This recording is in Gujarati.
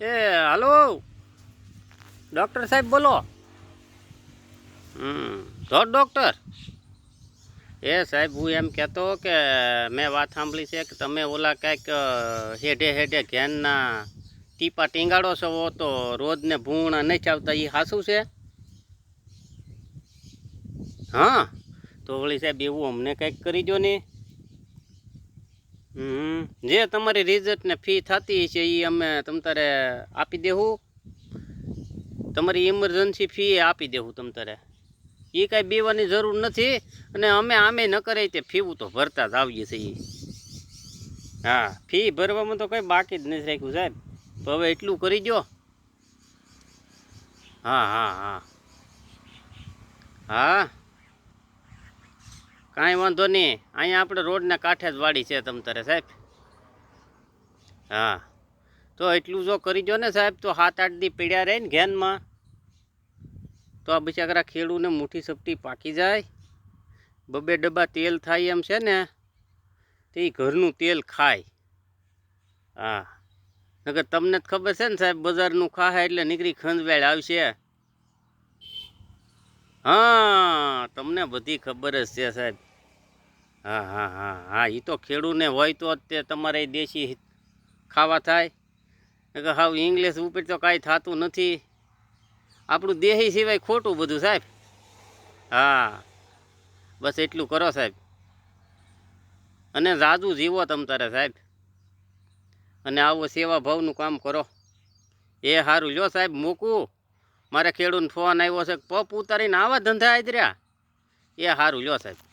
એ, હલો. ડૉક્ટર સાહેબ બોલો. હમ તો ડૉક્ટર. એ સાહેબ, હું એમ કહેતો કે મેં વાત સાંભળી છે કે તમે ઓલા કાંઈક હેડે હેડે ઘેનના ટીપા ટીંગાડો છો તો રોજને ભૂણા નહીં ચાવતા એ સાસું છે? હા. તો વળી સાહેબ, એવું અમને કંઈક કરી દો ને. હમ જે તમારી રિઝલ્ટ ને ફી થતી છે એ અમે તારે આપી દેવું તમારી ઇમરજન્સી ફી આપી દેવું તારે. એ કાંઈ બીવાની જરૂર નથી અને અમે આમે ન કરે તે ફીવું તો ભરતા જ આવીએ છીએ હા ફી ભરવામાં તો કંઈ બાકી જ નથી રાખ્યું સાહેબ. તો હવે એટલું કરી દો હા હા હા. હા. કાંઈ વાંધો નહીં. અહીંયા આપણે રોડના કાંઠે જ વાડી છે તમ તારે સાહેબ. હા. તો એટલું જો કરી દો ને સાહેબ, તો સાત આઠ દી પીડ્યા રહે ને ઘેનમાં. તો આ બિચારા ખેડૂને મુઠ્ઠી સપટી પાકી જાય. બબે ડબ્બા તેલ થાય એમ છે ને, તે ઘરનું તેલ ખાય. હા. નકર તમને જ ખબર છે ને સાહેબ, બજારનું ખાય એટલે નીકળી ખંજવેળ આવશે. હા, તમને બધી ખબર જ છે સાહેબ. હા હા હા હા એ તો ખેડૂને હોય તો જ તે તમારે દેશી ખાવા થાય. હાવ ઇંગ્લિશ ઉપર તો કાંઈ થતું નથી. આપણું દેહી સિવાય ખોટું બધું સાહેબ. હા, બસ એટલું કરો સાહેબ. અને રાજુ જીવો તમ તારે સાહેબ. અને આવો સેવા ભાવનું કામ કરો. એ સારું લ્યો સાહેબ, મૂકું. મારે ખેડૂતને ફોન આવ્યો છે પપ ઉતારીને આવા ધંધા આદર્યા. એ સારું લ્યો સાહેબ.